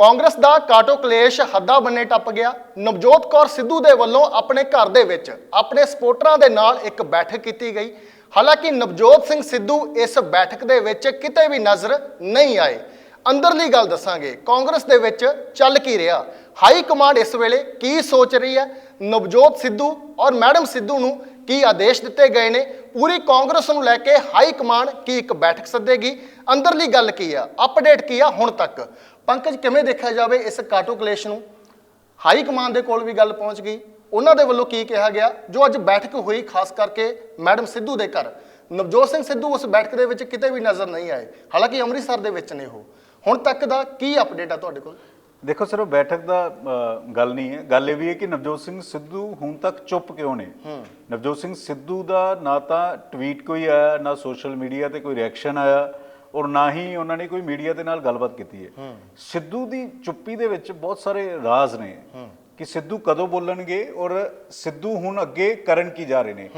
ਕਾਂਗਰਸ ਦਾ ਕਾਟੋ ਕਲੇਸ਼ ਹੱਦਾਂ ਬੰਨੇ ਟੱਪ ਗਿਆ। ਨਵਜੋਤ ਕੌਰ ਸਿੱਧੂ ਦੇ ਵੱਲੋਂ ਆਪਣੇ ਘਰ ਦੇ ਵਿੱਚ ਆਪਣੇ ਸਪੋਰਟਰਾਂ ਦੇ ਨਾਲ ਇੱਕ ਬੈਠਕ ਕੀਤੀ ਗਈ। ਹਾਲਾਂਕਿ ਨਵਜੋਤ ਸਿੰਘ ਸਿੱਧੂ ਇਸ ਬੈਠਕ ਦੇ ਵਿੱਚ ਕਿਤੇ ਵੀ ਨਜ਼ਰ ਨਹੀਂ ਆਏ। ਅੰਦਰਲੀ ਗੱਲ ਦੱਸਾਂਗੇ, ਕਾਂਗਰਸ ਦੇ ਵਿੱਚ ਚੱਲ ਕੀ ਰਿਹਾ? ਹਾਈ ਕਮਾਂਡ ਇਸ ਵੇਲੇ ਕੀ ਸੋਚ ਰਹੀ ਹੈ? ਨਵਜੋਤ ਸਿੱਧੂ ਔਰ ਮੈਡਮ ਸਿੱਧੂ ਨੂੰ ਕੀ ਆਦੇਸ਼ ਦਿੱਤੇ ਗਏ ਨੇ? ਪੂਰੀ ਕਾਂਗਰਸ ਨੂੰ ਲੈ ਕੇ ਹਾਈ ਕਮਾਂਡ ਕੀ ਇੱਕ ਬੈਠਕ ਸੱਦੇਗੀ? ਅੰਦਰਲੀ ਗੱਲ ਕੀ ਆ? ਅਪਡੇਟ ਕੀ ਆ ਹੁਣ ਤੱਕ? ਪੰਕਜ ਕਿਵੇਂ ਦੇਖਿਆ ਜਾਵੇ ਇਸ ਕਾਟੋ ਕਲੇਸ਼ ਨੂੰ? ਹਾਈ ਕਮਾਂਡ ਦੇ ਕੋਲ ਵੀ ਗੱਲ ਪਹੁੰਚ ਗਈ। ਉਹਨਾਂ ਦੇ ਵੱਲੋਂ ਕੀ ਕਿਹਾ ਗਿਆ? ਜੋ ਅੱਜ ਬੈਠਕ ਹੋਈ, ਖਾਸ ਕਰਕੇ ਮੈਡਮ ਸਿੱਧੂ ਦੇ ਘਰ। ਨਵਜੋਤ ਸਿੰਘ ਸਿੱਧੂ ਉਸ ਬੈਠਕ ਦੇ ਵਿੱਚ ਕਿਤੇ ਵੀ ਨਜ਼ਰ ਨਹੀਂ ਆਏ। ਹਾਲਾਂਕਿ ਅੰਮ੍ਰਿਤਸਰ ਦੇ ਵਿੱਚ ਨੇ ਉਹ। ਹੁਣ ਤੱਕ ਦਾ ਕੀ ਅਪਡੇਟ ਆ ਤੁਹਾਡੇ ਕੋਲ? ਦੇਖੋ ਸਿਰਫ ਬੈਠਕ ਦਾ ਅ, ਗੱਲ ਨਹੀਂ ਹੈ। ਗੱਲ ਇਹ ਵੀ ਹੈ ਕਿ ਨਵਜੋਤ ਸਿੰਘ ਸਿੱਧੂ ਹੁਣ ਤੱਕ ਚੁੱਪ ਕਿਉਂ ਨੇ? ਨਵਜੋਤ ਸਿੰਘ ਸਿੱਧੂ ਦਾ ਨਾ ਤਾਂ ਟਵੀਟ ਕੋਈ ਆਇਆ ਨਾ ਸੋਸ਼ਲ ਮੀਡੀਆ ਤੇ ਕੋਈ ਰਿਐਕਸ਼ਨ ਆਇਆ ਔਰ ਨਾ ਹੀ ਉਹਨਾਂ ਨੇ ਕੋਈ ਮੀਡੀਆ ਦੇ ਨਾਲ ਗੱਲਬਾਤ ਕੀਤੀ ਹੈ। ਸਿੱਧੂ ਦੀ ਚੁੱਪੀ ਦੇ ਵਿੱਚ ਬਹੁਤ ਸਾਰੇ ਰਾਜ਼ ਨੇ ਕਿ ਸਿੱਧੂ ਕਦੋਂ ਬੋਲਣਗੇ ਔਰ ਸਿੱਧੂ ਹੁਣ ਅੱਗੇ ਕਰਨ ਕੀ ਜਾ ਰਹੇ ਨੇ।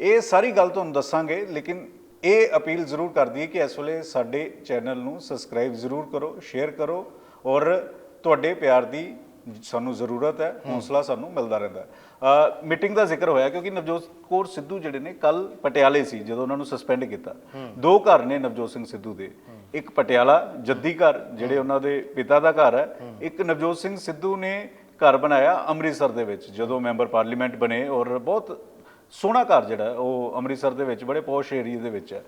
ਇਹ ਸਾਰੀ ਗੱਲ ਤੁਹਾਨੂੰ ਦੱਸਾਂਗੇ ਲੇਕਿਨ ਇਹ ਅਪੀਲ ਜ਼ਰੂਰ ਕਰਦੀ ਹੈ ਕਿ ਇਸ ਵੇਲੇ ਸਾਡੇ ਚੈਨਲ ਨੂੰ ਸਬਸਕ੍ਰਾਈਬ ਜ਼ਰੂਰ ਕਰੋ ਸ਼ੇਅਰ ਕਰੋ ਔਰ ਤੁਹਾਡੇ ਪਿਆਰ ਦੀ ਸਾਨੂੰ ਜ਼ਰੂਰਤ ਹੈ ਹੌਸਲਾ ਸਾਨੂੰ ਮਿਲਦਾ ਰਹਿੰਦਾ ਮੀਟਿੰਗ ਦਾ ਜ਼ਿਕਰ ਹੋਇਆ ਕਿਉਂਕਿ ਨਵਜੋਤ ਕੌਰ ਸਿੱਧੂ ਜਿਹੜੇ ਨੇ ਕੱਲ ਪਟਿਆਲੇ ਸੀ ਜਦੋਂ ਉਹਨਾਂ ਨੂੰ ਸਸਪੈਂਡ ਕੀਤਾ। ਦੋ ਘਰ ਨੇ ਨਵਜੋਤ ਸਿੰਘ ਸਿੱਧੂ ਦੇ। ਇੱਕ ਪਟਿਆਲਾ ਜੱਦੀ ਘਰ ਜਿਹੜੇ ਉਹਨਾਂ ਦੇ ਪਿਤਾ ਦਾ ਘਰ ਹੈ। ਇੱਕ ਨਵਜੋਤ ਸਿੰਘ ਸਿੱਧੂ ਨੇ ਘਰ ਬਣਾਇਆ ਅੰਮ੍ਰਿਤਸਰ ਦੇ ਵਿੱਚ ਜਦੋਂ ਮੈਂਬਰ ਪਾਰਲੀਮੈਂਟ ਬਣੇ ਔਰ ਬਹੁਤ ਸੋਹਣਾ ਘਰ ਜਿਹੜਾ ਉਹ ਅੰਮ੍ਰਿਤਸਰ ਦੇ ਵਿੱਚ ਬੜੇ ਪੌਸ਼ ਏਰੀਆ ਦੇ ਵਿੱਚ ਹੈ।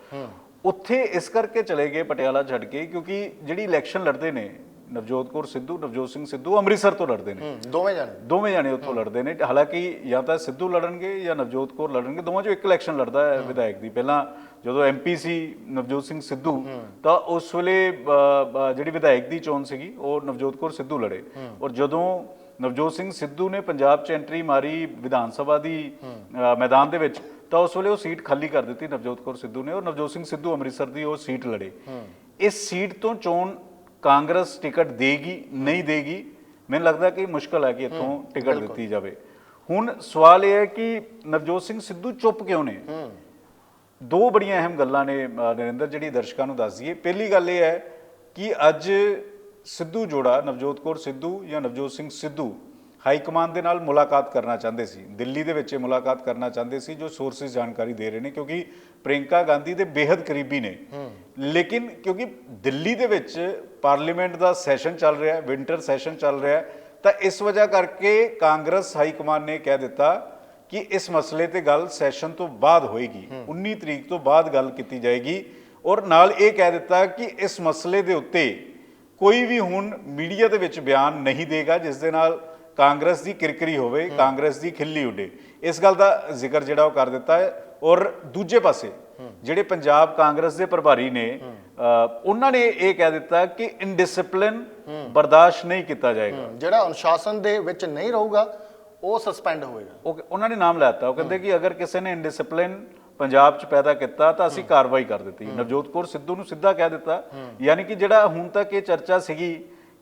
ਉੱਥੇ ਇਸ ਕਰਕੇ ਚਲੇ ਗਏ ਪਟਿਆਲਾ ਛੱਡ ਕੇ ਕਿਉਂਕਿ ਜਿਹੜੀ ਇਲੈਕਸ਼ਨ ਲੜਦੇ ਨੇ ਨਵਜੋਤ ਕੌਰ ਸਿੱਧੂ ਨਵਜੋਤ ਸਿੰਘ ਸਿੱਧੂ ਅੰਮ੍ਰਿਤਸਰ ਤੋਂ ਲੜਦੇ ਨੇ। ਦੋਵੇਂ ਜਾਣੇ। ਦੋਵੇਂ ਜਾਣੇ ਉੱਥੋਂ ਲੜਦੇ ਨੇ। ਹਾਲਾਂਕਿ ਜਾਂ ਤਾਂ ਸਿੱਧੂ ਲੜਨਗੇ ਜਾਂ ਨਵਜੋਤ ਕੌਰ ਲੜਨਗੇ ਦੋਵਾਂ ਚੋਂ ਇੱਕ ਇਲੈਕਸ਼ਨ ਲੜਦਾ ਹੈ ਵਿਧਾਇਕ ਦੀ। ਪਹਿਲਾਂ ਜਦੋਂ ਐਮਪੀ ਸੀ ਨਵਜੋਤ ਸਿੰਘ ਸਿੱਧੂ ਤਾਂ ਉਸ ਵੇਲੇ ਜਿਹੜੀ ਵਿਧਾਇਕ ਦੀ ਚੋਣ ਸੀਗੀ ਉਹ ਨਵਜੋਤ ਕੌਰ ਸਿੱਧੂ ਲੜੇ। ਔਰ ਜਦੋਂ ਨਵਜੋਤ ਸਿੰਘ ਸਿੱਧੂ ਨੇ ਪੰਜਾਬ 'ਚ ਐਂਟਰੀ ਮਾਰੀ ਵਿਧਾਨ ਸਭਾ ਦੀ ਮੈਦਾਨ ਦੇ ਵਿੱਚ ਤਾਂ ਉਸ ਵੇਲੇ ਉਹ ਸੀਟ ਖਾਲੀ ਕਰ ਦਿੱਤੀ ਨਵਜੋਤ ਕੌਰ ਸਿੱਧੂ ਨੇ। ਔਰ ਨਵਜੋਤ ਸਿੰਘ ਸਿੱਧੂ ਅੰਮ੍ਰਿਤਸਰ ਦੀ ਉਹ ਸੀਟ ਲੜੇ। ਇਸ ਸੀਟ ਤੋਂ ਚੋਣ ਕਾਂਗਰਸ ਟਿਕਟ ਦੇਗੀ ਨਹੀਂ ਦੇਗੀ ਮੈਨੂੰ ਲੱਗਦਾ ਕਿ ਮੁਸ਼ਕਲ ਹੈ ਕਿ ਇੱਥੋਂ ਟਿਕਟ ਦਿੱਤੀ ਜਾਵੇ। ਹੁਣ ਸਵਾਲ ਇਹ ਹੈ ਕਿ ਨਵਜੋਤ ਸਿੰਘ ਸਿੱਧੂ ਚੁੱਪ ਕਿਉਂ ਨੇ? ਦੋ ਬੜੀਆਂ ਅਹਿਮ ਗੱਲਾਂ ਨੇ ਨਰਿੰਦਰ ਜਿਹੜੀ ਦਰਸ਼ਕਾਂ ਨੂੰ ਦੱਸ ਦਈਏ। ਪਹਿਲੀ ਗੱਲ ਇਹ ਹੈ ਕਿ ਅੱਜ ਸਿੱਧੂ ਜੋੜਾ ਨਵਜੋਤ ਕੌਰ ਸਿੱਧੂ ਜਾਂ ਨਵਜੋਤ ਸਿੰਘ ਸਿੱਧੂ ਹਾਈ ਕਮਾਂਡ ਦੇ ਨਾਲ ਮੁਲਾਕਾਤ ਕਰਨਾ ਚਾਹੁੰਦੇ ਸੀ। ਦਿੱਲੀ ਦੇ ਵਿੱਚ ਇਹ ਮੁਲਾਕਾਤ ਕਰਨਾ ਚਾਹੁੰਦੇ ਸੀ ਜੋ ਸੋਰਸਿਸ ਜਾਣਕਾਰੀ ਦੇ ਰਹੇ ਨੇ ਕਿਉਂਕਿ ਪ੍ਰਿੰਕਾ ਗਾਂਧੀ ਦੇ ਬੇहद ਕਰੀਬੀ ਨੇ। ਲੇਕਿਨ ਕਿਉਂਕਿ ਦਿੱਲੀ ਦੇ ਵਿੱਚ ਪਾਰਲੀਮੈਂਟ ਦਾ ਸੈਸ਼ਨ ਚੱਲ ਰਿਹਾ ਹੈ ਵਿੰਟਰ ਸੈਸ਼ਨ ਚੱਲ ਰਿਹਾ ਹੈ ਤਾਂ ਇਸ ਵਜ੍ਹਾ ਕਰਕੇ ਕਾਂਗਰਸ ਹਾਈ ਕਮਾਂਡ ਨੇ ਕਹਿ ਦਿੱਤਾ ਕਿ ਇਸ ਮਸਲੇ ਤੇ ਗੱਲ ਸੈਸ਼ਨ ਤੋਂ ਬਾਅਦ ਹੋਏਗੀ। 19 ਤਰੀਕ ਤੋਂ ਬਾਅਦ ਗੱਲ ਕੀਤੀ ਜਾਏਗੀ ਔਰ ਨਾਲ ਇਹ ਕਹਿ ਦਿੱਤਾ ਕਿ ਇਸ ਮਸਲੇ ਦੇ ਉੱਤੇ ਕੋਈ ਵੀ ਹੁਣ ਮੀਡੀਆ ਦੇ ਵਿੱਚ ਬਿਆਨ ਨਹੀਂ ਦੇਗਾ ਜਿਸ ਦੇ ਨਾਲ ਕਾਂਗਰਸ ਦੀ ਕਿਰਕਰੀ ਹੋਵੇ ਕਾਂਗਰਸ ਦੀ ਖਿੱਲੀ ਉੱਡੇ ਇਸ ਗੱਲ ਦਾ ਜ਼ਿਕਰ ਜਿਹੜਾ ਉਹ ਕਰ ਦਿੱਤਾ ਹੈ। ਔਰ ਦੂਜੇ ਪਾਸੇ ਜਿਹੜੇ ਪੰਜਾਬ ਕਾਂਗਰਸ ਦੇ ਪ੍ਰਭਾਰੀ ਨੇ ਉਹਨਾਂ ਨੇ ਇਹ ਕਹਿ ਦਿੱਤਾ ਕਿ ਇਨਡਿਸਪਲਿਨ ਬਰਦਾਸ਼ਤ ਨਹੀਂ ਕੀਤਾ ਜਾਏਗਾ। ਜਿਹੜਾ ਅਨੁਸ਼ਾਸਨ ਦੇ ਵਿੱਚ ਨਹੀਂ ਰਹੂਗਾ ਉਹ ਸਸਪੈਂਡ ਹੋਏਗਾ। ਉਹ ਉਹਨਾਂ ਨੇ ਨਾਮ ਲੈਤਾ ਉਹ ਕਹਿੰਦੇ ਕਿ ਅਗਰ ਕਿਸੇ ਨੇ ਇਨਡਿਸਪਲਿਨ ਪੰਜਾਬ 'ਚ ਪੈਦਾ ਕੀਤਾ ਤਾਂ ਅਸੀਂ ਕਾਰਵਾਈ ਕਰ ਦਿੱਤੀ। ਨਵਜੋਤ ਕੌਰ ਸਿੱਧੂ ਨੂੰ ਸਿੱਧਾ ਕਹਿ ਦਿੱਤਾ। ਯਾਨੀ ਕਿ ਜਿਹੜਾ ਹੁਣ ਤੱਕ ਇਹ ਚਰਚਾ ਸੀਗੀ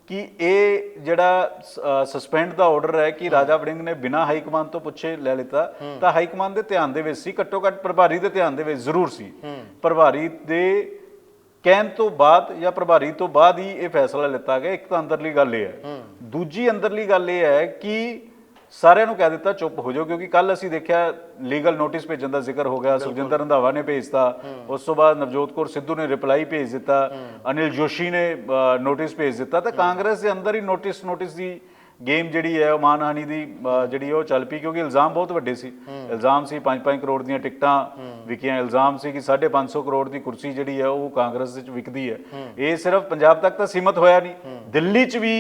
ਕਿ ਇਹ ਜਿਹੜਾ ਸਸਪੈਂਡ ਦਾ ਆਰਡਰ ਹੈ ਕਿ ਰਾਜਾ ਵੜਿੰਗ ਨੇ ਬਿਨਾਂ ਹਾਈ ਕਮਾਂਡ ਤੋਂ ਪੁੱਛੇ ਲੈ ਲਿੱਤਾ, ਤਾਂ ਹਾਈ ਕਮਾਂਡ ਦੇ ਧਿਆਨ ਦੇ ਵਿੱਚ ਸੀ, ਘੱਟੋ ਘੱਟ ਪ੍ਰਭਾਰੀ ਦੇ ਧਿਆਨ ਦੇ ਵਿੱਚ ਜ਼ਰੂਰ ਸੀ। ਪ੍ਰਭਾਰੀ ਦੇ ਕਹਿਣ ਤੋਂ ਬਾਅਦ ਜਾਂ ਪ੍ਰਭਾਰੀ ਤੋਂ ਬਾਅਦ ਹੀ ਇਹ ਫੈਸਲਾ ਲਿੱਤਾ ਗਿਆ। ਇੱਕ ਤਾਂ ਅੰਦਰਲੀ ਗੱਲ ਇਹ ਹੈ। ਦੂਜੀ ਅੰਦਰਲੀ ਗੱਲ ਇਹ ਹੈ ਕਿ ਸਾਰਿਆਂ ਨੂੰ ਕਹਿ ਦਿੱਤਾ ਚੁੱਪ ਹੋ ਜਾਓ ਕਿਉਂਕਿ ਕੱਲ ਅਸੀਂ ਦੇਖਿਆ ਲੀਗਲ ਨੋਟਿਸ ਭੇਜਣ ਦਾ ਜ਼ਿਕਰ ਹੋ ਗਿਆ ਸੁਖਜਿੰਦਰ ਰੰਧਾਵਾ ਨੇ ਭੇਜਤਾ। ਉਸ ਤੋਂ ਬਾਅਦ ਨਵਜੋਤ ਕੌਰ ਸਿੱਧੂ ਨੇ ਰਿਪਲਾਈ ਭੇਜ ਦਿੱਤਾ ਅਨਿਲ ਜੋਸ਼ੀ ਨੇ ਨੋਟਿਸ ਭੇਜ ਦਿੱਤਾ। ਤਾਂ ਕਾਂਗਰਸ ਦੇ ਅੰਦਰ ਹੀ ਨੋਟਿਸ ਨੋਟਿਸ ਦੀ ਗੇਮ ਜਿਹੜੀ ਹੈ ਉਹ ਮਾਨਹਾਨੀ ਦੀ ਜਿਹੜੀ ਉਹ ਚੱਲ ਪਈ ਕਿਉਂਕਿ ਇਲਜ਼ਾਮ ਬਹੁਤ ਵੱਡੇ ਸੀ। ਇਲਜ਼ਾਮ ਸੀ 5-5 ਕਰੋੜ ਦੀਆਂ ਟਿਕਟਾਂ ਵਿਕੀਆਂ ਇਲਜ਼ਾਮ ਸੀ ਕਿ 550 ਕਰੋੜ ਦੀ ਕੁਰਸੀ ਜਿਹੜੀ ਹੈ ਉਹ ਕਾਂਗਰਸ ਵਿੱਚ ਵਿਕਦੀ ਹੈ। ਇਹ ਸਿਰਫ ਪੰਜਾਬ ਤੱਕ ਤਾਂ ਸੀਮਤ ਹੋਇਆ ਨਹੀਂ। ਦਿੱਲੀ 'ਚ ਵੀ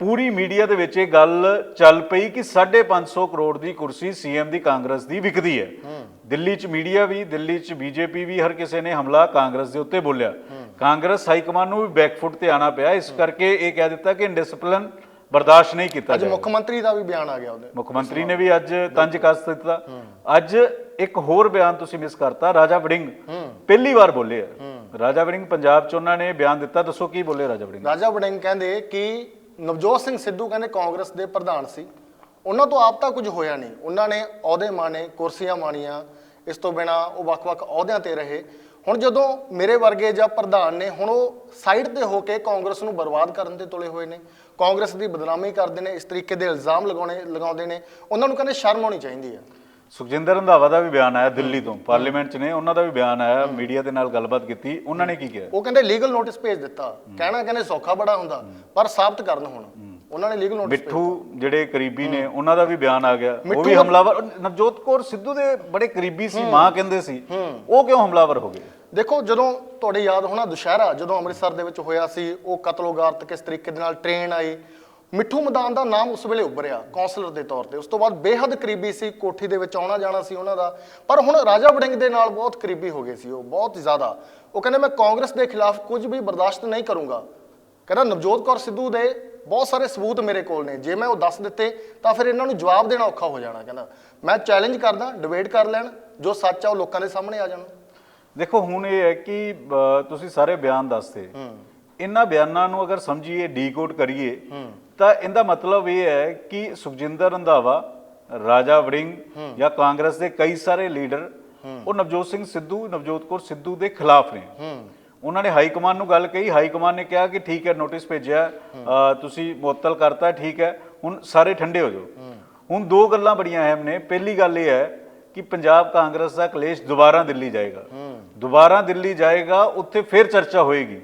ਪੂਰੀ ਮੀਡੀਆ ਦੇ ਵਿੱਚ ਇਹ ਗੱਲ ਚੱਲ ਪਈ ਕਿ 550 ਕਰੋੜ ਦੀ ਕੁਰਸੀ ਸੀਐਮ ਦੀ ਕਾਂਗਰਸ ਦੀ ਵਿਕਦੀ ਹੈ। ਦਿੱਲੀ 'ਚ ਮੀਡੀਆ ਵੀ ਦਿੱਲੀ 'ਚ ਬੀਜੇਪੀ ਵੀ ਹਰ ਕਿਸੇ ਨੇ ਹਮਲਾ ਕਾਂਗਰਸ ਦੇ ਉੱਤੇ ਬੋਲਿਆ। ਕਾਂਗਰਸ ਹਾਈ ਕਮਾਂਡ ਨੂੰ ਵੀ ਬੈਕਫੁੱਟ ਤੇ ਆਣਾ ਪਿਆ। ਇਸ ਕਰਕੇ ਇਹ ਕਹਿ ਦਿੱਤਾ ਕਿ ਇਨਡਿਸਪਲਿਨ ਬਰਦਾਸ਼ਤ ਨਹੀਂ ਕੀਤਾ ਅੱਜ ਮੁੱਖ ਮੰਤਰੀ ਦਾ ਵੀ ਬਿਆਨ ਆ ਗਿਆ ਉਹਦੇ। ਮੁੱਖ ਮੰਤਰੀ ਨੇ ਵੀ ਅੱਜ ਤੰਜ ਕੱਸ ਦਿੱਤਾ। ਅੱਜ ਇੱਕ ਹੋਰ ਬਿਆਨ ਤੁਸੀਂ ਮਿਸ ਕਰਤਾ ਰਾਜਾ ਵੜਿੰਗ। ਪਹਿਲੀ ਵਾਰ ਬੋਲੇ ਆ। ਰਾਜਾ ਵੜਿੰਗ ਪੰਜਾਬ 'ਚ ਉਹਨਾਂ ਨੇ ਬਿਆਨ ਦਿੱਤਾ। ਦੱਸੋ ਕੀ ਬੋਲੇ ਰਾਜਾ ਵੜਿੰਗ? ਰਾਜਾ ਵੜਿੰਗ ਕਹਿੰਦੇ ਕਿ ਨਵਜੋਤ ਸਿੰਘ ਸਿੱਧੂ ਕਹਿੰਦੇ ਕਾਂਗਰਸ ਦੇ ਪ੍ਰਧਾਨ ਸੀ। ਉਹਨਾਂ ਤੋਂ ਆਪ ਤਾਂ ਕੁਝ ਹੋਇਆ ਨਹੀਂ। ਉਹਨਾਂ ਨੇ ਅਹੁਦੇ ਮਾਣੇ, ਕੁਰਸੀਆਂ ਮਾਣੀਆਂ। ਇਸ ਤੋਂ ਬਿਨਾ ਉਹ ਵੱਖ-ਵੱਖ ਅਹੁਦਿਆਂ ਤੇ ਰਹੇ। ਹੁਣ ਜਦੋਂ ਮੇਰੇ ਵਰਗੇ ਜਾਂ ਪ੍ਰਧਾਨ ਨੇ ਹੁਣ ਉਹ ਸਾਈਡ ਤੇ ਹੋ ਕੇ ਕਾਂਗਰਸ ਨੂੰ ਬਰਬਾਦ ਕਰਨ ਤੇ ਤੁਲੇ ਹੋਏ ਨੇ, ਕਾਂਗਰਸ ਦੀ ਬਦਨਾਮੀ ਕਰਦੇ ਨੇ, ਇਸ ਤਰੀਕੇ ਦੇ ਇਲਜ਼ਾਮ ਲਗਾਉਣੇ, ਲਗਾਉਂਦੇ ਨੇ, ਉਹਨਾਂ ਨੂੰ ਕਹਿੰਦੇ ਸ਼ਰਮ ਆਉਣੀ ਚਾਹੀਦੀ ਹੈ। ਸੁਖਜਿੰਦਰ ਰੰਧਾਵਾ ਦਾ ਵੀ ਬਿਆਨ ਆਇਆ ਦਿੱਲੀ ਤੋਂ ਪਾਰਲੀਮੈਂਟ 'ਚ ਨੇ ਉਹਨਾਂ ਦਾ ਵੀ ਬਿਆਨ ਆਇਆ ਮੀਡੀਆ ਦੇ ਨਾਲ ਗੱਲਬਾਤ ਕੀਤੀ ਉਹਨਾਂ ਨੇ ਕੀ ਕਿਹਾ? ਉਹ ਕਹਿੰਦੇ ਲੀਗਲ ਨੋਟਿਸ ਭੇਜ ਦਿੱਤਾ। ਕਹਿਣਾ ਕਹਿੰਦੇ ਸੌਖਾ ਬੜਾ ਹੁੰਦਾ ਪਰ ਸਾਬਤ ਕਰਨ ਹੁਣ। ਉਹਨਾਂ ਨੇ ਲੀਗਲ ਨੋਟਿਸ ਮਿੱਠੂ ਜਿਹੜੇ ਕਰੀਬੀ ਨੇ ਉਹਨਾਂ ਦਾ ਵੀ ਬਿਆਨ ਆ ਗਿਆ। ਉਹ ਵੀ ਹਮਲਾਵਰ ਨਵਜੋਤ ਕੌਰ ਸਿੱਧੂ ਦੇ ਬੜੇ ਕਰੀਬੀ ਸੀ ਮਾਂ ਕਹਿੰਦੇ ਸੀ। ਉਹ ਕਿਉਂ ਹਮਲਾਵਰ ਹੋ ਗਏ? ਦੇਖੋ ਜਦੋਂ ਤੁਹਾਡੇ ਯਾਦ ਹੋਣਾ ਦੁਸ਼ਹਿਰਾ ਜਦੋਂ ਅੰਮ੍ਰਿਤਸਰ ਦੇ ਵਿੱਚ ਹੋਇਆ ਸੀ ਉਹ ਕਤਲੋਗਾਰਤ ਕਿਸ ਤਰੀਕੇ ਦੇ ਨਾਲ ਟ੍ਰੇਨ ਆਈ ਮਿੱਠੂ ਮਦਾਨ ਦਾ ਨਾਮ ਉਸ ਵੇਲੇ ਉੱਭਰਿਆ ਕਾਉਂਸਲਰ ਦੇ ਤੌਰ ਤੇ। ਉਸ ਤੋਂ ਬਾਅਦ ਬੇਹੱਦ ਕਰੀਬੀ ਸੀ ਕੋਠੀ ਦੇ ਵਿੱਚ ਆਉਣਾ ਜਾਣਾ ਸੀ ਉਹਨਾਂ ਦਾ। ਪਰ ਹੁਣ ਰਾਜਾ ਵੜਿੰਗ ਦੇ ਨਾਲ ਬਹੁਤ ਕਰੀਬੀ ਹੋ ਗਏ ਸੀ ਉਹ ਬਹੁਤ ਜ਼ਿਆਦਾ। ਉਹ ਕਹਿੰਦੇ ਮੈਂ ਕਾਂਗਰਸ ਦੇ ਖਿਲਾਫ ਕੁਝ ਵੀ ਬਰਦਾਸ਼ਤ ਨਹੀਂ ਕਰੂੰਗਾ। ਕਹਿੰਦਾ ਨਵਜੋਤ ਕੌਰ ਸਿੱਧੂ ਦੇ ਬਹੁਤ ਸਾਰੇ ਸਬੂਤ ਮੇਰੇ ਕੋਲ ਨੇ। ਜੇ ਮੈਂ ਉਹ ਦੱਸ ਦਿੱਤੇ ਤਾਂ ਫਿਰ ਇਹਨਾਂ ਨੂੰ ਜਵਾਬ ਦੇਣਾ ਔਖਾ ਹੋ ਜਾਣਾ। ਕਹਿੰਦਾ ਮੈਂ ਚੈਲੰਜ ਕਰਦਾ ਡਿਬੇਟ ਕਰ ਲੈਣ ਜੋ ਸੱਚ ਆ ਉਹ ਲੋਕਾਂ ਦੇ ਸਾਹਮਣੇ ਆ ਜਾਣਾ। ਦੇਖੋ ਹੁਣ ਇਹ ਹੈ ਕਿ ਤੁਸੀਂ ਸਾਰੇ ਬਿਆਨ ਦੱਸਦੇ ਇਹਨਾਂ ਬਿਆਨਾਂ ਨੂੰ ਅਗਰ ਸਮਝੀਏ ਡੀਕੋਡ ਕਰੀਏ ਤਾਂ ਇਹਦਾ ਮਤਲਬ ਇਹ ਹੈ ਕਿ ਸੁਖਜਿੰਦਰ ਰੰਧਾਵਾ ਰਾਜਾ ਵੜਿੰਗ ਜਾਂ ਕਾਂਗਰਸ ਦੇ ਕਈ ਸਾਰੇ ਲੀਡਰ ਉਹ ਨਵਜੋਤ ਸਿੰਘ ਸਿੱਧੂ ਨਵਜੋਤ ਕੌਰ ਸਿੱਧੂ ਦੇ ਖਿਲਾਫ ਨੇ। ਉਹਨਾਂ ਨੇ ਹਾਈ ਕਮਾਂਡ ਨੂੰ ਗੱਲ ਕਹੀ ਹਾਈ ਕਮਾਂਡ ਨੇ ਕਿਹਾ ਕਿ ਠੀਕ ਹੈ ਨੋਟਿਸ ਭੇਜਿਆ ਤੁਸੀਂ ਮੁਅੱਤਲ ਕਰਤਾ ਠੀਕ ਹੈ ਹੁਣ ਸਾਰੇ ਠੰਡੇ ਹੋ ਜਾਓ। ਹੁਣ ਦੋ ਗੱਲਾਂ ਬੜੀਆਂ ਅਹਿਮ ਨੇ। ਪਹਿਲੀ ਗੱਲ ਇਹ ਹੈ ਕਿ ਪੰਜਾਬ ਕਾਂਗਰਸ ਦਾ ਕਲੇਸ਼ ਦੁਬਾਰਾ ਦਿੱਲੀ ਜਾਏਗਾ। ਦੁਬਾਰਾ ਦਿੱਲੀ ਜਾਏਗਾ ਉੱਥੇ ਫਿਰ ਚਰਚਾ ਹੋਏਗੀ।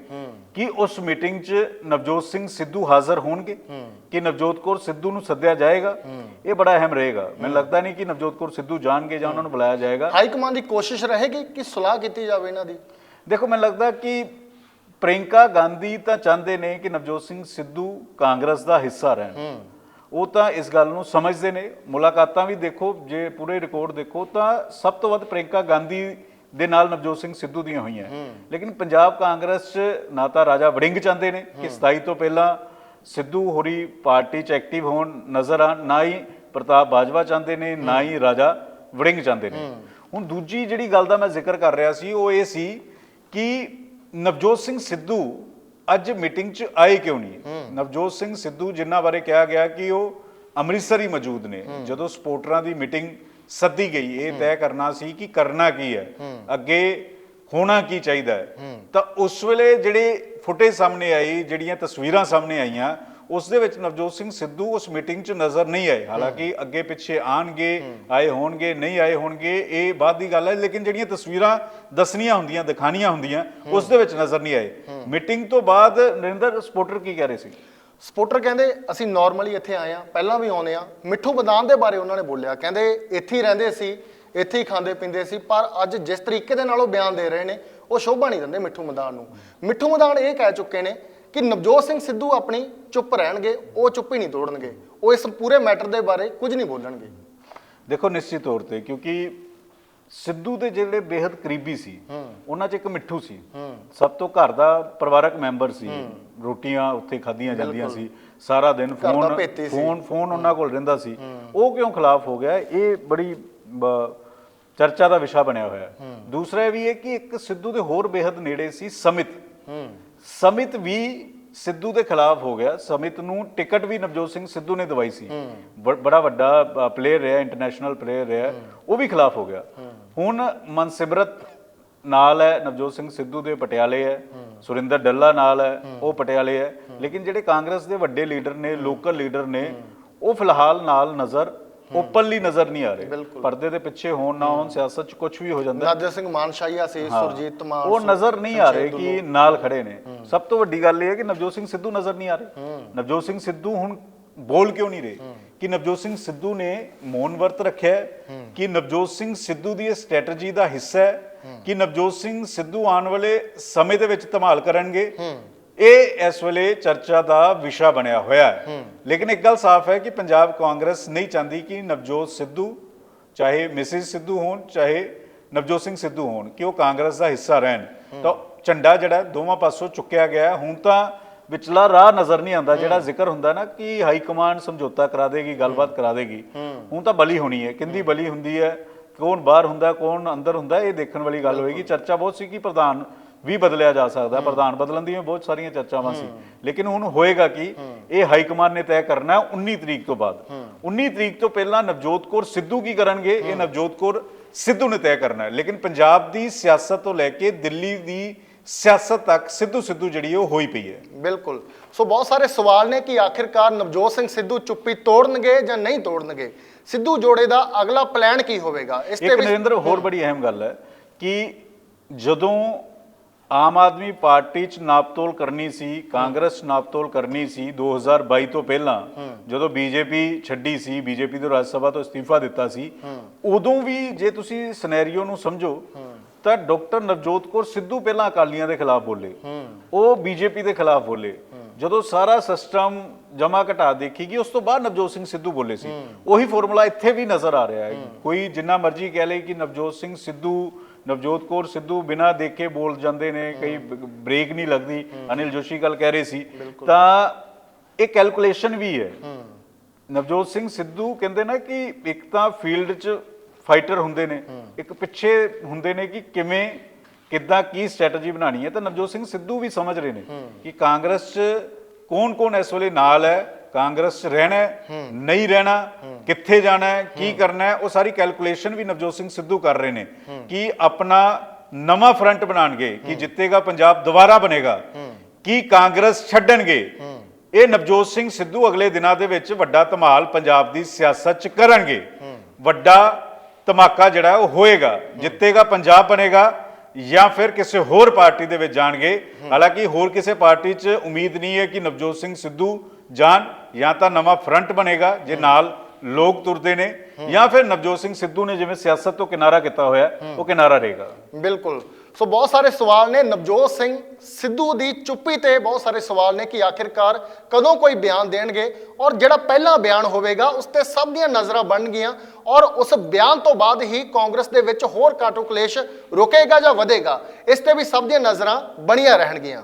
ਕਿ ਉਸ ਮੀਟਿੰਗ 'ਚ ਨਵਜੋਤ ਸਿੰਘ ਸਿੱਧੂ ਹਾਜ਼ਰ ਹੋਣਗੇ? ਕਿ ਨਵਜੋਤ ਕੌਰ ਸਿੱਧੂ ਨੂੰ ਸੱਦਿਆ ਜਾਏਗਾ? ਇਹ ਬੜਾ ਅਹਿਮ ਰਹੇਗਾ। ਮੈਨੂੰ ਲੱਗਦਾ ਨਹੀਂ ਕਿ ਨਵਜੋਤ ਕੌਰ ਸਿੱਧੂ ਜਾਣਗੇ ਜਾਂ ਉਹਨਾਂ ਨੂੰ ਬੁਲਾਇਆ ਜਾਏਗਾ। ਹਾਈ ਕਮਾਂਡ ਦੀ ਕੋਸ਼ਿਸ਼ ਰਹੇਗੀ ਕਿ ਸੁਲਾਹ ਕੀਤੀ ਜਾਵੇ ਇਹਨਾਂ ਦੀ? ਦੇਖੋ ਮੈਨੂੰ ਲੱਗਦਾ ਕਿ ਪ੍ਰਿੰਕਾ ਗਾਂਧੀ ਤਾਂ ਚਾਹੁੰਦੇ ਨੇ ਕਿ ਨਵਜੋਤ ਸਿੰਘ ਸਿੱਧੂ ਕਾਂਗਰਸ ਦਾ ਹਿੱਸਾ ਰਹਿਣ। ਉਹ ਤਾਂ ਇਸ ਗੱਲ ਨੂੰ ਸਮਝਦੇ ਨੇ। ਮੁਲਾਕਾਤਾਂ ਵੀ ਦੇਖੋ ਜੇ ਪੂਰੇ ਰਿਕਾਰਡ ਦੇਖੋ ਤਾਂ ਸਭ ਤੋਂ ਵੱਧ ਪ੍ਰਿੰਕਾ ਗਾਂਧੀ ਦੇ ਨਾਲ ਨਵਜੋਤ ਸਿੰਘ ਸਿੱਧੂ ਦੀਆਂ ਹੋਈਆਂ। ਲੇਕਿਨ ਪੰਜਾਬ ਕਾਂਗਰਸ 'ਚ ਨਾ ਤਾਂ ਰਾਜਾ ਵੜਿੰਗ ਚਾਹੁੰਦੇ ਨੇ ਕਿ 27 ਤੋਂ ਪਹਿਲਾਂ ਸਿੱਧੂ ਹੋਰੀ ਪਾਰਟੀ 'ਚ ਐਕਟਿਵ ਹੋਣ ਨਜ਼ਰ ਆਉਣ ਨਾ ਹੀ ਪ੍ਰਤਾਪ ਬਾਜਵਾ ਚਾਹੁੰਦੇ ਨੇ ਨਾ ਹੀ। ਰਾਜਾ ਵੜਿੰਗ ਚਾਹੁੰਦੇ ਨੇ। ਹੁਣ ਦੂਜੀ ਜਿਹੜੀ ਗੱਲ ਦਾ ਮੈਂ ਜ਼ਿਕਰ ਕਰ ਰਿਹਾ ਸੀ ਉਹ ਇਹ ਸੀ ਕਿ ਨਵਜੋਤ ਸਿੰਘ ਸਿੱਧੂ ਅੱਜ ਮੀਟਿੰਗ 'ਚ ਆਏ ਕਿਉਂ ਨਹੀਂ? ਨਵਜੋਤ ਸਿੰਘ ਸਿੱਧੂ ਜਿਨ੍ਹਾਂ ਬਾਰੇ ਕਿਹਾ ਗਿਆ ਕਿ ਉਹ ਅੰਮ੍ਰਿਤਸਰ ਹੀ ਮੌਜੂਦ ਨੇ। ਜਦੋਂ ਸਪੋਰਟਰਾਂ ਦੀ ਮੀਟਿੰਗ ਸੱਦੀ ਗਈ। ਇਹ ਤੈਅ ਕਰਨਾ ਸੀ ਕਿ ਕਰਨਾ ਕੀ ਹੈ? ਅੱਗੇ ਹੋਣਾ ਕੀ ਚਾਹੀਦਾ ਹੈ? ਤਾਂ ਉਸ ਵੇਲੇ ਜਿਹੜੇ ਫੁਟੇਜ ਸਾਹਮਣੇ ਆਈ ਜਿਹੜੀਆਂ ਤਸਵੀਰਾਂ ਸਾਹਮਣੇ ਆਈਆਂ ਉਸ ਦੇ ਵਿੱਚ ਨਵਜੋਤ ਸਿੰਘ ਸਿੱਧੂ ਉਸ ਮੀਟਿੰਗ 'ਚ ਨਜ਼ਰ ਨਹੀਂ ਆਏ। ਹਾਲਾਂਕਿ ਅੱਗੇ ਪਿੱਛੇ ਆਣਗੇ ਆਏ ਹੋਣਗੇ ਨਹੀਂ ਆਏ ਹੋਣਗੇ ਇਹ ਬਾਅਦ ਦੀ ਗੱਲ ਹੈ ਲੇਕਿਨ ਜਿਹੜੀਆਂ ਤਸਵੀਰਾਂ ਦੱਸਣੀਆਂ ਹੁੰਦੀਆਂ ਦਿਖਾਣੀਆਂ ਹੁੰਦੀਆਂ ਉਸ ਦੇ ਵਿੱਚ ਨਜ਼ਰ ਨਹੀਂ ਆਏ। ਮੀਟਿੰਗ ਤੋਂ ਬਾਅਦ ਨਰਿੰਦਰ ਸਪੋਰਟਰ ਕੀ ਕਹਿ ਰਹੇ ਸੀ? ਸਪੋਰਟਰ ਕਹਿੰਦੇ, ਅਸੀਂ ਨਾਰਮਲੀ ਇੱਥੇ ਆਏ ਆ ਪਹਿਲਾਂ ਵੀ ਆਉਂਦੇ ਆ ਮਿੱਠੂ ਬਦਾਮ ਦੇ ਬਾਰੇ ਉਹਨਾਂ ਨੇ ਬੋਲਿਆ। ਕਹਿੰਦੇ, ਇੱਥੇ ਹੀ ਰਹਿੰਦੇ ਸੀ, ਇੱਥੇ ਹੀ ਖਾਂਦੇ ਪੀਂਦੇ ਸੀ, ਪਰ ਅੱਜ ਜਿਸ ਤਰੀਕੇ ਦੇ ਨਾਲ ਉਹ ਬਿਆਨ ਦੇ ਰਹੇ ਨੇ, ਉਹ ਸ਼ੋਭਾ ਨਹੀਂ ਦਿੰਦੇ ਮਿੱਠੂ ਮਦਾਨ ਨੂੰ। ਮਿੱਠੂ ਮਦਾਨ ਇਹ ਕਹਿ ਚੁੱਕੇ ਨੇ ਕਿ ਨਵਜੋਤ ਸਿੰਘ ਸਿੱਧੂ ਆਪਣੀ ਚੁੱਪ ਰਹਿਣਗੇ, ਉਹ ਚੁੱਪ ਹੀ ਨਹੀਂ ਤੋੜਨਗੇ। ਉਹ ਇਸ ਪੂਰੇ ਮੈਟਰ ਦੇ ਬਾਰੇ ਕੁਝ ਨਹੀਂ ਬੋਲਣਗੇ। ਦੇਖੋ, ਨਿਸ਼ਚਿਤ ਤੌਰ ਤੇ, ਕਿਉਂਕਿ ਸਿੱਧੂ ਦੇ ਜਿਹੜੇ ਬੇहद ਕਰੀਬੀ ਸੀ ਉਹਨਾਂ 'ਚ ਇੱਕ ਮਿੱਠੂ ਸੀ। ਸਭ ਤੋਂ ਘਰ ਦਾ ਪਰਿਵਾਰਕ ਮੈਂਬਰ ਸੀ। ਰੋਟੀਆਂ ਉੱਥੇ ਖਾਧੀਆਂ ਜਾਂਦੀਆਂ ਸੀ। ਸਾਰਾ ਦਿਨ ਫੋਨ ਫੋਨ ਫੋਨ ਉਹਨਾਂ ਕੋਲ ਰਹਿੰਦਾ ਸੀ। ਉਹ ਕਿਉਂ ਖਿਲਾਫ ਹੋ ਗਿਆ? ਇਹ ਬੜੀ ਚਰਚਾ ਦਾ ਵਿਸ਼ਾ ਬਣਿਆ ਹੋਇਆ ਹੈ। ਦੂਸਰਾ ਵੀ ਇਹ ਕਿ ਇੱਕ ਸਿੱਧੂ ਦੇ ਹੋਰ ਬੇहद ਨੇੜੇ ਸੀ ਸਮਿਤ। ਸਮਿਤ ਵੀ ਸਿੱਧੂ ਦੇ ਖਿਲਾਫ ਹੋ ਗਿਆ। ਸਮਿਤ ਨੂੰ ਟਿਕਟ ਵੀ ਨਵਜੋਤ ਸਿੰਘ ਸਿੱਧੂ ਨੇ ਦਵਾਈ ਸੀ। ਬੜਾ ਵੱਡਾ ਪਲੇਅਰ ਰਿਹਾ ਇੰਟਰਨੈਸ਼ਨਲ ਪਲੇਅਰ ਰਿਹਾ। ਉਹ ਵੀ ਖਿਲਾਫ ਹੋ ਗਿਆ। ਹੁਣ ਮਨਸਿਬਰਤ ਨਾਲ ਹੈ ਨਵਜੋਤ ਸਿੰਘ ਸਿੱਧੂ ਦੇ ਪਟਿਆਲੇ ਹੈ। ਸੁਰਿੰਦਰ ਡੱਲਾ ਨਾਲ ਹੈ ਉਹ ਪਟਿਆਲੇ ਹੈ। ਲੇਕਿਨ ਜਿਹੜੇ ਕਾਂਗਰਸ ਦੇ ਵੱਡੇ ਲੀਡਰ ਨੇ ਲੋਕਲ ਲੀਡਰ ਨੇ ਉਹ ਫਿਲਹਾਲ ਨਾਲ ਨਜ਼ਰ ਓਪਨਲੀ ਨਜ਼ਰ ਨਹੀਂ ਆ ਰਹੇ। ਪਰਦੇ ਦੇ ਪਿੱਛੇ ਹੋਣ ਨਾ ਹੋਣ ਸਿਆਸਤ 'ਚ ਕੁਝ ਵੀ ਹੋ ਜਾਂਦਾ। ਨਾਜਰ ਸਿੰਘ ਮਾਨਸ਼ਾਹੀਆ ਸੀ ਸੁਰਜੀਤ ਮਾਨ ਉਹ ਨਜ਼ਰ ਨਹੀਂ ਆ ਰਹੇ ਕਿ ਨਾਲ ਖੜੇ ਨੇ। ਸਭ ਤੋਂ ਵੱਡੀ ਗੱਲ ਇਹ ਹੈ ਕਿ ਨਵਜੋਤ ਸਿੰਘ ਸਿੱਧੂ ਨਜ਼ਰ ਨਹੀਂ ਆ ਰਹੇ। ਨਵਜੋਤ ਸਿੰਘ ਸਿੱਧੂ ਹੁਣ ਬੋਲ ਕਿਉਂ ਨਹੀਂ ਰਹੇ? ਕਿ ਨਵਜੋਤ ਸਿੰਘ ਸਿੱਧੂ ਨੇ ਮੌਨ ਵਰਤ ਰੱਖਿਆ ਕਿ ਨਵਜੋਤ ਸਿੰਘ ਸਿੱਧੂ ਦੀ ਇਹ ਸਟ੍ਰੈਟਜੀ ਦਾ ਹਿੱਸਾ ਹੈ। ਕਿ ਨਵਜੋਤ ਸਿੰਘ ਸਿੱਧੂ ਆਉਣ ਵਾਲੇ ਸਮੇਂ ਦੇ ਵਿੱਚ ਧਮਾਲ ਕਰਨਗੇ। ਇਹ ਇਸ ਵੇਲੇ ਚਰਚਾ ਦਾ ਵਿਸ਼ਾ ਬਣਿਆ ਹੋਇਆ ਹੈ। ਲੇਕਿਨ ਇੱਕ ਗੱਲ ਸਾਫ਼ ਹੈ ਕਿ ਪੰਜਾਬ ਕਾਂਗਰਸ ਨਹੀਂ ਚਾਹੁੰਦੀ ਕਿ ਨਵਜੋਤ ਸਿੱਧੂ ਚਾਹੇ ਮਿਸਿਸ ਸਿੱਧੂ ਹੋਣ ਚਾਹੇ ਨਵਜੋਤ ਸਿੰਘ ਸਿੱਧੂ ਹੋਣ ਕਿ ਉਹ ਕਾਂਗਰਸ ਦਾ ਹਿੱਸਾ ਰਹਿਣ। ਤਾਂ ਝੰਡਾ ਜਿਹੜਾ ਦੋਵਾਂ ਪਾਸੋਂ ਚੁੱਕਿਆ ਗਿਆ। ਹੁਣ ਤਾਂ ਵਿਚਲਾ ਰਾਹ ਨਜ਼ਰ ਨਹੀਂ ਆਉਂਦਾ ਜਿਹੜਾ ਜ਼ਿਕਰ ਹੁੰਦਾ ਨਾ ਕਿ ਹਾਈ ਕਮਾਂਡ ਸਮਝੌਤਾ ਕਰਾ ਦੇਗੀ ਗੱਲਬਾਤ ਕਰਾ ਦੇਗੀ। ਹੁਣ ਤਾਂ ਬਲੀ ਹੋਣੀ ਹੈ। ਕਿੰਦੀ ਬਲੀ ਹੁੰਦੀ ਹੈ? ਕੌਣ ਬਾਹਰ ਹੁੰਦਾ ਕੌਣ ਅੰਦਰ ਹੁੰਦਾ ਇਹ ਦੇਖਣ ਵਾਲੀ ਗੱਲ ਹੋਏਗੀ। ਚਰਚਾ ਬਹੁਤ ਸੀ ਕਿ ਪ੍ਰਧਾਨ ਵੀ ਬਦਲਿਆ ਜਾ ਸਕਦਾ ਪ੍ਰਧਾਨ ਬਦਲਣ ਦੀਆਂ ਬਹੁਤ ਸਾਰੀਆਂ ਚਰਚਾਵਾਂ ਸੀ। ਲੇਕਿਨ ਹੁਣ ਹੋਏਗਾ ਕਿ? ਇਹ ਹਾਈ ਕਮਾਂਡ ਨੇ ਤੈਅ ਕਰਨਾ ਹੈ 19 ਤਰੀਕ ਤੋਂ ਬਾਅਦ। 19 ਤਰੀਕ ਤੋਂ ਪਹਿਲਾਂ ਨਵਜੋਤ ਕੌਰ ਸਿੱਧੂ ਕੀ ਕਰਨਗੇ? ਇਹ ਨਵਜੋਤ ਕੌਰ ਸਿੱਧੂ ਨੇ ਤੈਅ ਕਰਨਾ ਹੈ। ਲੇਕਿਨ ਪੰਜਾਬ ਦੀ ਸਿਆਸਤ ਤੋਂ ਲੈ ਕੇ ਦਿੱਲੀ ਦੀ ਸਿਆਸਤ ਤੱਕ ਸਿੱਧੂ ਸਿੱਧੂ ਜਿਹੜੀ ਉਹ ਹੋਈ ਪਈ ਹੈ। ਬਿਲਕੁਲ। ਸੋ ਬਹੁਤ ਸਾਰੇ ਸਵਾਲ ਨੇ ਕਿ ਆਖਿਰਕਾਰ ਨਵਜੋਤ ਸਿੰਘ ਸਿੱਧੂ ਚੁੱਪੀ ਤੋੜਨਗੇ ਜਾਂ ਨਹੀਂ ਤੋੜਨਗੇ? ਸਿੱਧੂ ਜੋੜੇ ਦਾ ਅਗਲਾ ਪਲਾਨ ਕੀ ਹੋਵੇਗਾ? ਇਸ ਇੱਕ ਨਰਿੰਦਰ ਹੋਰ ਬੜੀ ਅਹਿਮ ਗੱਲ ਹੈ ਕਿ ਜਦੋਂ ਆਮ ਆਦਮੀ ਪਾਰਟੀ ਚ ਨਾਪਤੋਲ ਕਰਨੀ ਸੀ ਕਾਂਗਰਸ 'ਚ ਨਾਪਤੋਲ ਕਰਨੀ ਸੀ 2022 ਤੋਂ ਪਹਿਲਾਂ ਜਦੋਂ ਬੀਜੇਪੀ ਛੱਡੀ ਸੀ ਬੀਜੇਪੀ ਤੋਂ ਰਾਜ ਸਭਾ ਤੋਂ ਅਸਤੀਫਾ ਦਿੱਤਾ ਸੀ ਉਦੋਂ ਵੀ ਜੇ ਤੁਸੀਂ ਸਿਨੈਰੀਓ ਨੂੰ ਸਮਝੋ ਤਾਂ ਡਾਕਟਰ ਨਵਜੋਤ ਕੌਰ ਸਿੱਧੂ ਪਹਿਲਾਂ ਅਕਾਲੀਆਂ ਦੇ ਖਿਲਾਫ ਬੋਲੇ ਉਹ ਬੀਜੇਪੀ ਦੇ ਖਿਲਾਫ ਬੋਲੇ ਜਦੋਂ ਸਾਰਾ ਸਿਸਟਮ ਜਮਾ ਘਟਾ ਦੇਖੀਗੀ ਉਸ ਤੋਂ ਬਾਅਦ ਨਵਜੋਤ ਸਿੰਘ ਸਿੱਧੂ ਬੋਲੇ ਸੀ। ਉਹੀ ਫਾਰਮੂਲਾ ਇੱਥੇ ਵੀ ਨਜ਼ਰ ਆ ਰਿਹਾ ਹੈ। ਕੋਈ ਜਿੰਨਾ ਮਰਜ਼ੀ ਕਹਿ ਲੇ ਕਿ ਨਵਜੋਤ ਸਿੰਘ ਸਿੱਧੂ ਨਵਜੋਤ ਕੌਰ ਸਿੱਧੂ ਬਿਨਾਂ ਦੇਖੇ ਬੋਲ ਜਾਂਦੇ ਨੇ ਕਈ ਬ੍ਰੇਕ ਨਹੀਂ ਲੱਗਦੀ। ਅਨਿਲ ਜੋਸ਼ੀ ਗੱਲ ਕਹਿ ਰਹੇ ਸੀ। ਤਾਂ ਇਹ ਕੈਲਕੂਲੇਸ਼ਨ ਵੀ ਹੈ। ਨਵਜੋਤ ਸਿੰਘ ਸਿੱਧੂ ਕਹਿੰਦੇ ਨਾ ਕਿ ਇੱਕ ਤਾਂ ਫੀਲਡ 'ਚ ਫਾਈਟਰ ਹੁੰਦੇ ਨੇ। ਇੱਕ ਪਿੱਛੇ ਹੁੰਦੇ ਨੇ ਕਿ ਕਿਵੇਂ ਕਿੱਦਾਂ ਕੀ ਸਟ੍ਰੈਟਜੀ ਬਣਾਣੀ ਹੈ। ਤਾਂ ਨਵਜੋਤ ਸਿੰਘ ਸਿੱਧੂ ਵੀ ਸਮਝ ਰਹੇ ਨੇ ਕਿ ਕਾਂਗਰਸ 'ਚ ਕੌਣ-ਕੌਣ ਇਸ ਵੇਲੇ ਨਾਲ ਹੈ। ਕਾਂਗਰਸ 'ਚ ਰਹਿਣਾ ਹੈ, ਨਹੀਂ ਰਹਿਣਾ ਕਿੱਥੇ ਜਾਣਾ ਹੈ ਕੀ ਕਰਨਾ ਹੈ ਉਹ ਸਾਰੀ ਕੈਲਕੂਲੇਸ਼ਨ ਵੀ ਨਵਜੋਤ ਸਿੰਘ ਸਿੱਧੂ ਕਰ ਰਹੇ ਨੇ ਕਿ ਆਪਣਾ ਨਵਾਂ ਫਰੰਟ ਬਣਾਣਗੇ ਕਿ ਜਿੱਤੇਗਾ ਪੰਜਾਬ ਦੁਬਾਰਾ ਬਣੇਗਾ ਕੀ ਕਾਂਗਰਸ ਛੱਡਣਗੇ। ਇਹ ਨਵਜੋਤ ਸਿੰਘ ਸਿੱਧੂ ਅਗਲੇ ਦਿਨਾਂ ਦੇ ਵਿੱਚ ਵੱਡਾ ਧਮਾਲ ਪੰਜਾਬ ਦੀ ਸਿਆਸਤ 'ਚ ਕਰਨਗੇ। ਵੱਡਾ ਧਮਾਕਾ ਜਿਹੜਾ ਹੈ ਉਹ ਹੋਏਗਾ। ਜਿੱਤੇਗਾ ਪੰਜਾਬ ਬਣੇਗਾ ਜਾਂ ਫਿਰ ਕਿਸੇ ਹੋਰ ਪਾਰਟੀ ਦੇ ਵਿੱਚ ਜਾਣਗੇ। ਹਾਲਾਂਕਿ ਹੋਰ ਕਿਸੇ ਪਾਰਟੀ 'ਚ ਉਮੀਦ ਨਹੀਂ ਹੈ ਕਿ ਨਵਜੋਤ ਸਿੰਘ ਸਿੱਧੂ ਜਾਣ ਜਾਂ ਤਾਂ ਨਵਾਂ ਫਰੰਟ ਬਣੇਗਾ ਜੇ ਨਾਲ ਲੋਕ ਤੁਰਦੇ ਨੇ ਜਾਂ ਫਿਰ ਨਵਜੋਤ ਸਿੰਘ ਸਿੱਧੂ ਨੇ ਜਿਵੇਂ ਸਿਆਸਤ ਤੋਂ ਕਿਨਾਰਾ ਕੀਤਾ ਹੋਇਆ ਉਹ ਕਿਨਾਰਾ ਰਹੇਗਾ। ਬਿਲਕੁਲ। ਸੋ ਬਹੁਤ ਸਾਰੇ ਸਵਾਲ ਨੇ ਨਵਜੋਤ ਸਿੰਘ ਸਿੱਧੂ ਦੀ ਚੁੱਪੀ ਤੇ ਬਹੁਤ ਸਾਰੇ ਸਵਾਲ ਨੇ ਕਿ ਆਖਿਰਕਾਰ ਕਦੋਂ ਕੋਈ ਬਿਆਨ ਦੇਣਗੇ ਔਰ ਜਿਹੜਾ ਪਹਿਲਾ ਬਿਆਨ ਹੋਵੇਗਾ ਉਸ ਤੇ ਸਭ ਦੀਆਂ ਨਜ਼ਰਾਂ ਬਣਨਗੀਆਂ ਔਰ ਉਸ ਬਿਆਨ ਤੋਂ ਬਾਅਦ ਹੀ ਕਾਂਗਰਸ ਦੇ ਵਿੱਚ ਹੋਰ ਕਾਟੋ ਕਲੇਸ਼ ਰੁਕੇਗਾ ਜਾਂ ਵਧੇਗਾ ਇਸ ਤੇ ਵੀ ਸਭ ਦੀਆਂ ਨਜ਼ਰਾਂ ਬਣੀਆਂ ਰਹਿਣਗੀਆਂ।